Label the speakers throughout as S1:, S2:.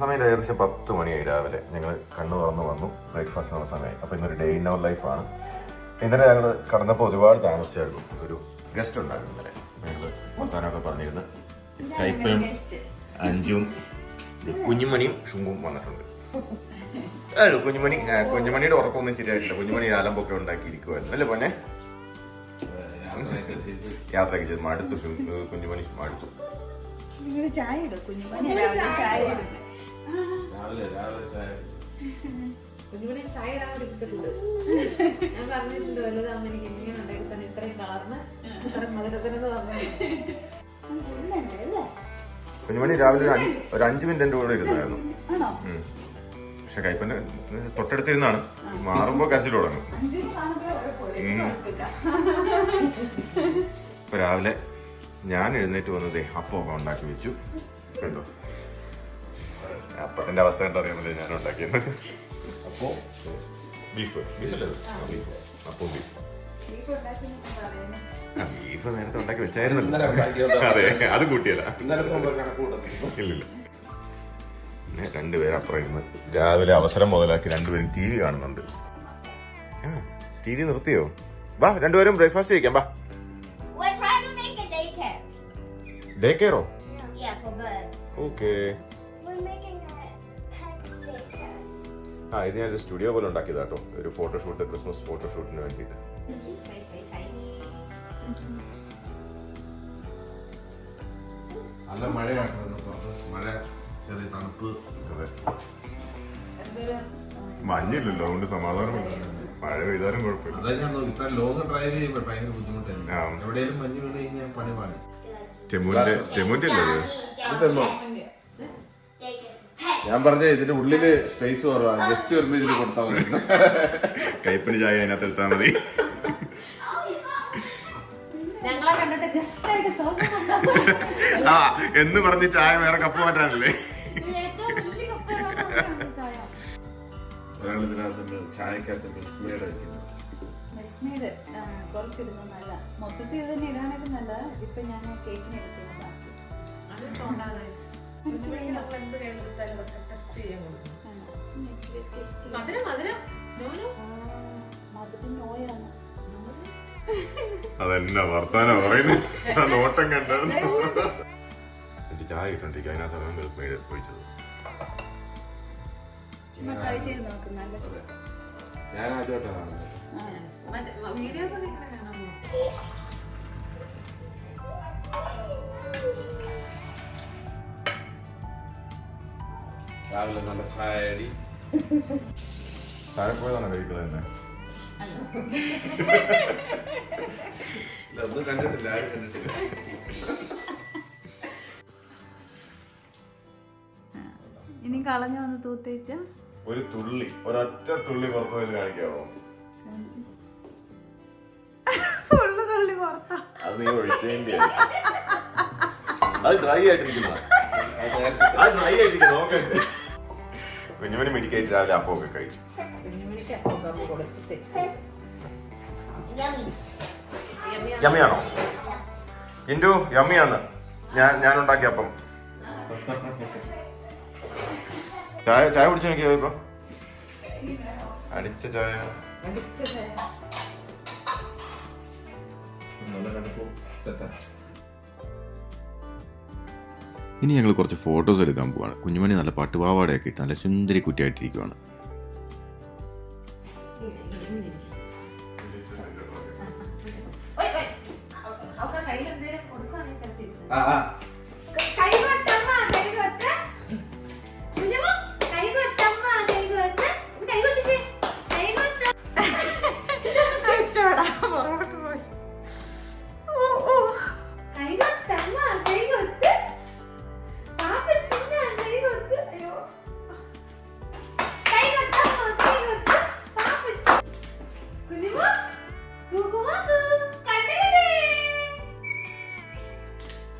S1: സമയം ഏകദേശം പത്ത് മണിയായി രാവിലെ. ഞങ്ങൾ കണ്ണു തുറന്ന് വന്നു. ബ്രേക്ക്ഫാസ്റ്റിനുള്ള സമയമായി. അപ്പോൾ ഇന്നൊരു ഡേ ഇൻ അവർ ലൈഫാണ് ഇന്നലെ ഞങ്ങൾ കടന്നപ്പോൾ ഒരുപാട് താമസിച്ചായിരുന്നു. ഒരു ഗസ്റ്റ് ഉണ്ടായിരുന്നു ഇന്നലെ. ഞങ്ങൾ വർത്താനമൊക്കെ പറഞ്ഞിരുന്ന്. കൈപ്പനും അഞ്ചും കുഞ്ഞുമണിയും ഷുങ്കും വന്നിട്ടുണ്ട്. അല്ല കുഞ്ഞുമണി ആ, കുഞ്ഞുമണിയുടെ ഉറക്കമൊന്നും ശരിയായിട്ടില്ല. കുഞ്ഞുമണി ആലമ്പൊക്കെ ഉണ്ടാക്കിയിരിക്കുമായിരുന്നു അല്ലേ പൊന്നെ? യാത്രയൊക്കെ ചെയ്ത്. മടുത്തു കുഞ്ഞുമണി മടുത്തു.
S2: നിങ്ങൾ ചായ ഇടും കുഞ്ഞുമണി രാവിലെ ചായ
S3: രാവിലെ രാവിലെ ചായ
S4: കുഞ്ഞുമണി ചായ ഇടാൻ പഠിപ്പിച്ചിട്ടുണ്ട് ഞാൻ പറഞ്ഞിട്ടുണ്ട് അമ്മ എനിക്ക് ഇങ്ങനെ ഉണ്ടാക്കി തന്നെ ഇത്രയും കളർന്ന് ഇത്രയും മധുരത്തിനെന്ന് പറഞ്ഞു.
S2: അല്ലേ
S1: കുഞ്ഞുമണി രാവിലെ ഒരു അഞ്ച് ഒരു അഞ്ച് മിനിറ്റ് എന്റെ കൂടെ ഇരുന്നായിരുന്നു. പക്ഷെ കൈപ്പന്റെ തൊട്ടടുത്തിരുന്നാണ്. മാറുമ്പോ കരച്ചിൽ തുടങ്ങും. ഇപ്പൊ രാവിലെ ഞാൻ എഴുന്നേറ്റ് വന്നതേ അപ്പമൊക്കെ ഉണ്ടാക്കി വെച്ചു. കണ്ടോ? അപ്പത്തിന്റെ അവസ്ഥ കണ്ടറിയാമല്ലേ ഞാൻ ഉണ്ടാക്കിയത്.
S3: അപ്പോ?
S1: ബീഫ്. ബീഫല്ലേ? ആ, ബീഫ്. അപ്പം ബീഫ്.
S2: ബീഫ്
S1: ആ, നേരത്തെ ഉണ്ടാക്കി വെച്ചായിരുന്നല്ലോ. അതെ അത് കൂട്ടിയല്ല ഇല്ലില്ല. പിന്നെ രണ്ടുപേരും അപ്പുറം ഇന്ന് രാവിലെ അവസരം മുതലാക്കി രണ്ടുപേരും ടി വി കാണുന്നുണ്ട്. ടി വി നിർത്തിയോ? വാ രണ്ടുപേരും ബ്രേക്ക്ഫാസ്റ്റ് കഴിക്കാം വാ. ഡേ Yeah,
S5: Yeah, for birds.
S1: Okay.
S5: We're making a pet daycare.
S1: ആ ഇത് ഞാനൊരു സ്റ്റുഡിയോ പോലെ ഉണ്ടാക്കിയതാ കേട്ടോ ഒരു ഫോട്ടോഷൂട്ട് ക്രിസ്മസ് ഫോട്ടോഷൂട്ടിന് വേണ്ടിയിട്ട്
S4: ചൈ ചൈ ചൈ
S3: നല്ല മഴയാണ് മഴ ചെറിയ തണുപ്പ്
S1: അതെ
S4: എന്തൊരു
S1: മഞ്ഞില്ലല്ലോ അതുകൊണ്ട് സമാധാനമില്ല മഴ പെയ്താലും കുഴപ്പമില്ല.
S3: അതാ ഞാൻ നോക്കി ഇത്ര ലോങ് ഡ്രൈവ് ചെയ്യുമ്പോൾ ഭയങ്കര ബുദ്ധിമുട്ടായിരുന്നു
S1: ആ.
S3: എവിടെയെങ്കിലും മഞ്ഞ് വീണ് കഴിഞ്ഞാൽ പണി പാടി
S1: തെമുന്റെ അല്ലേ
S3: ഇതെന്നോ.
S5: Pets.
S3: ഞാൻ പറഞ്ഞ ഇതിന്റെ ഉള്ളിൽ സ്പേസ് കുറവാണ് ജസ്റ്റ് ഒരു ഇതിന് കൊടുത്താൽ മതി.
S1: കൈപ്പണി ചായ അതിനകത്ത് എടുത്താൽ മതി.
S4: ഞങ്ങളെ കണ്ടിട്ട് ജസ്റ്റ് ആയിട്ട് തോന്നുന്നുണ്ടോ?
S1: ആ എന്ന് പറഞ്ഞ് ചായ വേറെ കപ്പ് മാറ്റാനല്ലേ?
S3: ഒരാൾ ഇതിനകത്ത് ചായക്കകത്ത് മിൽക്ക്
S2: നല്ല മൊത്തത്തിൽ ഇത് തന്നെ ഇടാനൊക്കെ നല്ല ഇതിപ്പോ ഞാൻ കേക്കിന്
S4: അത് തോന്നാതെ. നമ്മൾ എന്ത് ടെസ്റ്റ് ചെയ്യാൻ കൊടുക്കും. മധുരം മധുരം.
S2: മധുരം നോയാണ്
S1: അതെന്നാ വർത്താനാ പറയുന്നത് ആ നോട്ടം എനിക്ക് ചായ കിട്ടണ്ടിരിക്കും അതിനകത്താണ് മിൽക്ക് മെയ്ഡ് ഒഴിച്ചത്
S2: ട്രൈ ചെയ്ത് നോക്ക് നല്ല
S3: ഞാൻ ആദ്യമായിട്ടാണ്.
S4: വീഡിയോസ് ഒക്കെ ഇങ്ങനെ കാണാൻ
S3: രാവിലെ നല്ല ചായ അടി
S1: ചായ പോയതാണ് കഴിക്കുന്നത് തന്നെ?
S3: ഒന്നും കണ്ടിട്ടില്ല ആരും കണ്ടിട്ടില്ല.
S2: ഇനി കളഞ്ഞു വന്ന് തൂത്തേച്ച?
S1: ഒരു തുള്ളി ഒരൊറ്റ തുള്ളി പുറത്തു പോയത്
S2: പുറത്താ.
S1: അത് നീ ഒഴിച്ചേണ്ടി അത് ഡ്രൈ ആയിട്ടിരിക്കുന്ന. അത് ഡ്രൈ ആയിട്ടിരിക്കുന്നു നോക്ക്. കുഞ്ഞുമണി മെഡിക്കേറ്റ് രാവിലെ അപ്പമൊക്കെ കഴിച്ചു. യമ്മിയാണോ? ഇൻഡു യമ്മിയാണ് ഞാൻ ഞാൻ ഉണ്ടാക്കിയ അപ്പം. ചായ ചായ കുടിച്ചു നോക്കിയോ ഇപ്പൊ? അടിച്ച ചായ.
S4: അടിച്ച ചായ.
S3: നല്ല കണക്കും സെറ്റാ
S1: ഇനി ഞങ്ങൾ കുറച്ച് ഫോട്ടോസ് എടുക്കാൻ പോവാണ്. കുഞ്ഞുമണി നല്ല പട്ടുപാവാടയൊക്കെ ഇട്ട് നല്ല സുന്ദരി കുറ്റിയായിട്ടിരിക്കുവാണ്.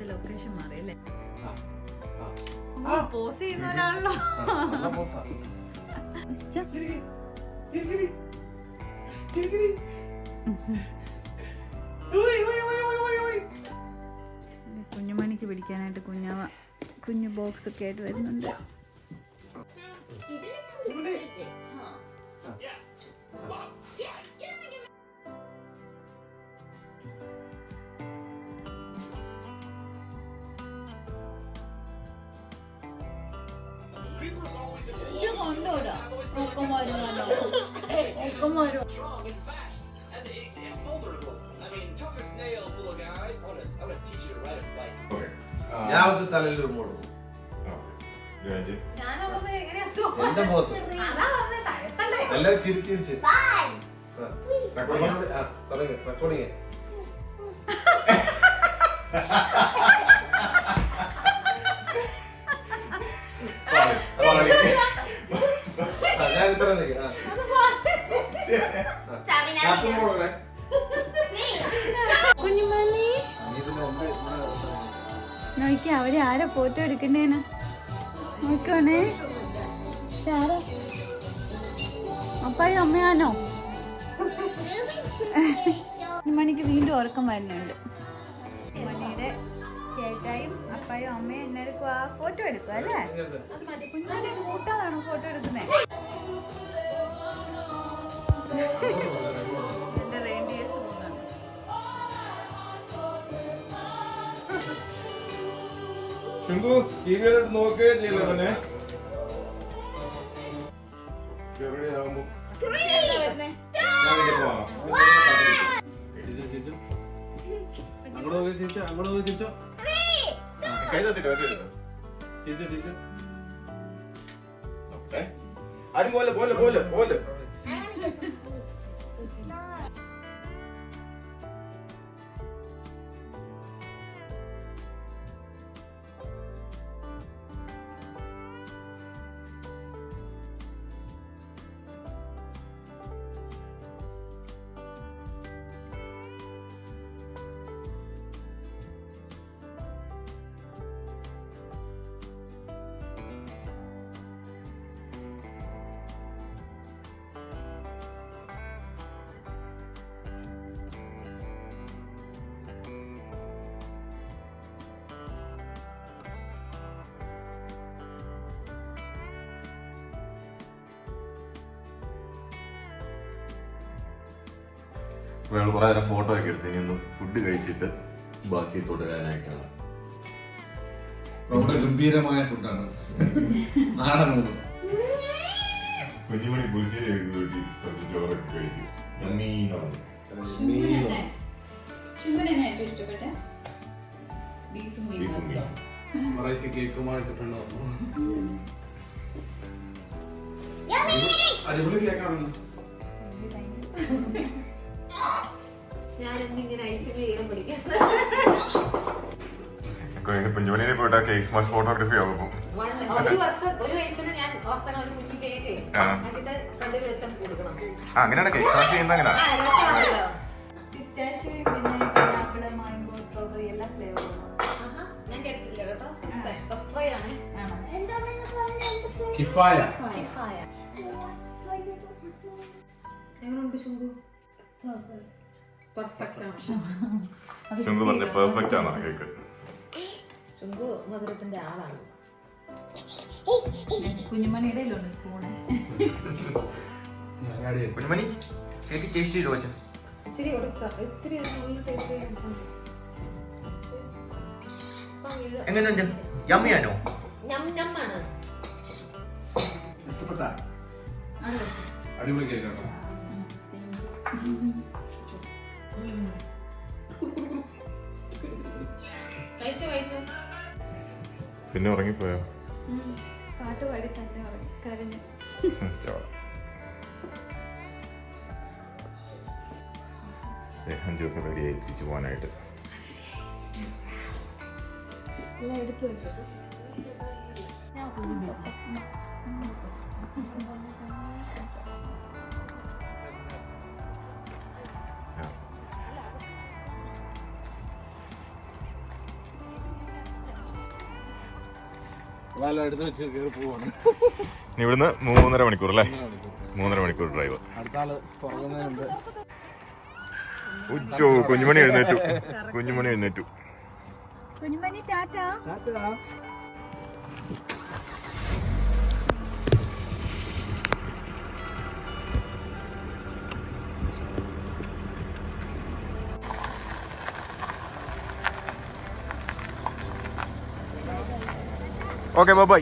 S2: ഫോട്ടോയുടെ ലൊക്കേഷൻ ലൊക്കേഷൻ മാറിയല്ലേ പോസ് ചെയ്യുന്ന ഒരാളല്ലോ. കുഞ്ഞുമണിക്ക് പിടിക്കാനായിട്ട് കുഞ്ഞാവ കുഞ്ഞു ബോക്സ് ഒക്കെ ആയിട്ട് വരുന്നുണ്ട്.
S3: തലയിൽ ഒരു മോളും
S4: ഞാൻ അവളെ എങ്ങനെയാ
S3: എന്റെ മുഖത്ത്.
S4: തലയിൽ ഒരു തഴപ്പല്ലേ?
S3: എല്ലാരും ചിരിച്ച് ചിരിച്ച്. റെക്കോർഡിങ് റെക്കോർഡിങ്
S2: നോക്കി. അവർ ആരെ ഫോട്ടോ എടുക്കണ്ടേന നോക്കണേ ആരാ? അപ്പായി അമ്മയാണോ മണിക്ക് വീണ്ടും ഉറക്കം വരുന്നുണ്ട്. മണിയുടെ ചേട്ടായും അപ്പായും അമ്മയും എന്നെ എടുക്കും ആ ഫോട്ടോ എടുക്കും അല്ലേ? കുഞ്ഞുമണി കൂട്ടാതാണോ ഫോട്ടോ എടുക്കുന്നേ? എന്റെ റേഡിയേഴ്സ് പോകുന്നതാണ്
S1: ശുങ്കു ടി വിയിലോട്ട് നോക്കുകയും ചെയ്യില്ല പിന്നെ ചെറുടി കൈ തത്തിട്ട്
S3: ചേച്ചു
S1: ഏ? ആരും പോലെ പോലെ പോലെ പോലെ ഞങ്ങൾ കുറെ നേരം ഫോട്ടോ ഒക്കെ എടുത്ത് ഇനി ഒന്ന് ഫുഡ് കഴിച്ചിട്ട് ബാക്കി തുടരാനായിട്ടാണ്.
S3: നമ്മുടെ ഗംഭീരമായ ഫുഡാണ് നാടൻ ഊണ്
S1: കുഞ്ഞുമണി പുളിശ്ശേരി കൂട്ടി കുറച്ച് ചോറൊക്കെ കഴിച്ചു.
S2: മീനും
S3: വെറൈറ്റി കേക്കുമായിട്ട് പെണ്ണ് വന്നു. അടിപൊളി കേക്കാണല്ലോ
S4: ഞാൻ എന്നിങ്ങനെ ഐസിങ് ചെയ്യാൻ പഠിക്കാം.
S1: കുഞ്ഞുമണിനെ പോയിട്ട് കേക്ക് സ്മാഷ് ഫോട്ടോഗ്രാഫി ആകും
S4: ഒരു വർഷം ഒരു വയസ്സിന് ഞാൻ ഒരു കുഞ്ഞു കേക്ക്
S1: ആ.
S4: എന്നിട്ട് ഫ്രണ്ടിൽ വെച്ചാൽ കൊടുക്കണം.
S1: ആ അങ്ങനെയാണ് കേക്ക് സ്മാഷ് ചെയ്യുന്ന അങ്ങനെ?
S4: ആ പെർഫെക്റ്റ് ആണ്
S1: ചുങ്കു പറഞ്ഞ പെർഫെക്റ്റ് ആണ്? കേക്ക്.
S4: ശുങ്കു മധുരത്തിന്റെ ആളാണ്.
S2: കുഞ്ഞുമണിയുടെ സ്പൂണ്
S1: കുഞ്ഞുമണി കേക്ക് ടേസ്റ്റ് ചെയ്തു വച്ചാ
S4: ഇച്ചിരി കൊടുക്കാം. ഇത്തിരി ടേസ്റ്റ്
S1: എങ്ങനെയുണ്ട്? യമ്മിയാണോ
S3: അടിപൊളി. കേക്കാണോ.
S1: പിന്നെ ഉറങ്ങിപ്പോയോ?
S2: പാട്ട് പാടി തന്നെ കരഞ്ഞു.
S1: അഞ്ചുമൊക്കെ റെഡിയായി തിരിച്ചു പോകാനായിട്ട്.
S2: എടുത്തു വെച്ചു.
S3: അതെല്ലാം എടുത്ത് വെച്ച് കയറി പോവാണ്.
S1: ഇനി ഇവിടുന്ന് മൂന്നര മണിക്കൂർ അല്ലേ?
S3: മൂന്നര മണിക്കൂർ.
S1: ഡ്രൈവ്
S3: അടുത്ത ആൾ പുറകുന്നതിനുണ്ട്
S1: ഉച്ചോ കുഞ്ഞുമണി എഴുന്നേറ്റു. കുഞ്ഞുമണി എഴുന്നേറ്റു.
S2: കുഞ്ഞുമണി ടാറ്റാ.
S1: Okay bye